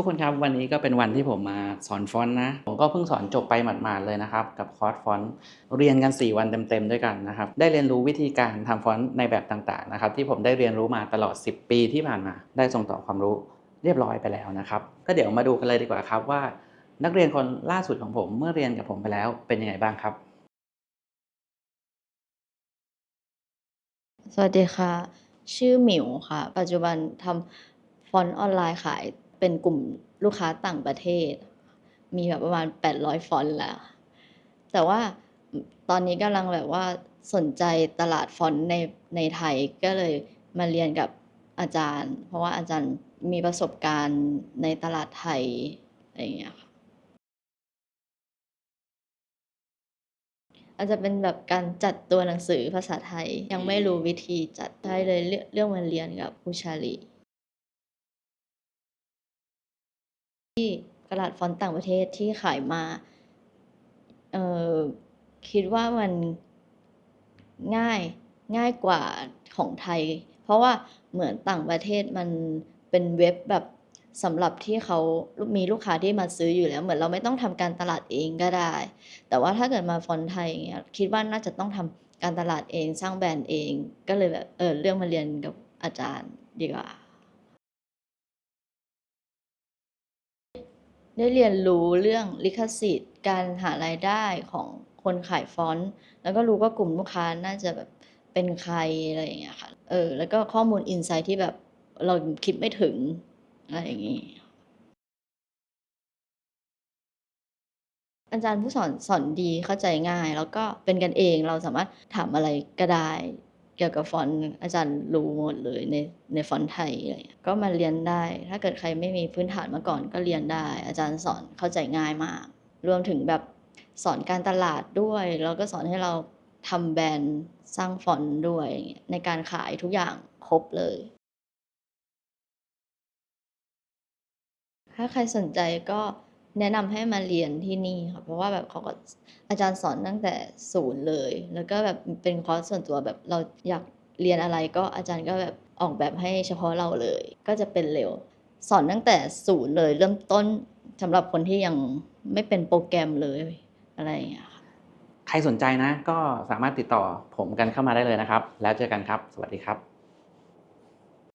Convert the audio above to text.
ทุกคนครับวันนี้ก็เป็นวันที่ผมมาสอนฟอนต์นะ ผมก็เพิ่งสอนจบไปหมาดๆเลยนะครับ กับคอร์สฟอนต์เรียนกัน 4 วันเต็มๆด้วยกันนะครับ ได้เรียนรู้วิธีการทำฟอนต์ในแบบต่างๆนะครับ ที่ผมได้เรียนรู้มาตลอด 10 ปีที่ผ่านมา ได้ส่งต่อความรู้เรียบร้อยไปแล้วนะครับ ก็เดี๋ยวมาดูกันเลยดีกว่าครับว่า นักเรียนคนล่าสุดของผมเมื่อเรียนกับผมไปแล้วเป็นยังไงบ้างครับ สวัสดีค่ะ ชื่อหมิวค่ะ ปัจจุบันทำฟอนต์ออนไลน์ขาย เป็นกลุ่มลูกค้าต่างประเทศ มีแบบประมาณ 800 ฟอนต์แล้ว แต่ว่าตอนนี้กำลังแบบว่าสนใจตลาดฟอนต์ในในไทยก็เลยมาเรียนกับอาจารย์ เพราะว่าอาจารย์มีประสบการณ์ในตลาดไทยอะไรอย่างเงี้ยค่ะอาจจะเป็นแบบการจัดตัวหนังสือภาษาไทย ยังไม่รู้วิธีจัดได้เลยเลือกเรื่องมาเรียนกับผู้ชาลี ที่ตลาดฟอนต์ต่างประเทศที่ขายมาเออคิดว่ามันง่ายง่ายกว่าของไทย เพราะว่าเหมือนต่างประเทศมันเป็นเว็บแบบสำหรับที่เขามีลูกค้าที่มาซื้ออยู่แล้ว เหมือนเราไม่ต้องทำการตลาดเองก็ได้ แต่ว่าถ้าเกิดมาฟอนไทยอย่างเงี้ยคิดว่าน่าจะต้องทำการตลาดเองสร้างแบรนด์เอง ก็เลยแบบเออเรื่องมาเรียนกับอาจารย์ดีกว่า ได้เรียนรู้เรื่องลิขสิทธิ์ การหารายได้ของคนขายฟอนต์ แล้วก็รู้ว่ากลุ่มลูกค้าน่าจะแบบเป็นใครอะไรอย่างเงี้ยค่ะ เออ แล้วก็ข้อมูลอินไซต์ที่แบบเราคิดไม่ถึงอะไรอย่างงี้ อาจารย์ผู้สอนสอนดีเข้าใจง่าย แล้วก็เป็นกันเองเราสามารถถามอะไรก็ได้ เกี่ยวกับฟอนต์อาจารย์รู้หมดเลยในในฟอนต์ไทยอะไรเงี้ยก็มาเรียนได้ ถ้าเกิดใครไม่มีพื้นฐานมาก่อนก็เรียนได้ อาจารย์สอนเข้าใจง่ายมาก รวมถึงแบบสอนการตลาดด้วย แล้วก็สอนให้เราทำแบรนด์สร้างฟอนต์ด้วยในการขายทุกอย่างครบเลย ถ้าใครสนใจก็ แนะนำให้มาเรียนที่นี่ค่ะเพราะว่าแบบเขาก็อาจารย์สอนตั้งแต่ศูนย์เลย แล้วก็แบบเป็นคอร์สส่วนตัวแบบเราอยากเรียนอะไรก็อาจารย์ก็แบบออกแบบให้เฉพาะเราเลย ก็จะเป็นเร็ว สอนตั้งแต่ศูนย์เลย เริ่มต้นสำหรับคนที่ยังไม่เป็นโปรแกรมเลยอะไรอย่างเงี้ยค่ะใครสนใจนะ ก็สามารถติดต่อผมกันเข้ามาได้เลยนะครับ แล้วเจอกันครับ สวัสดีครับ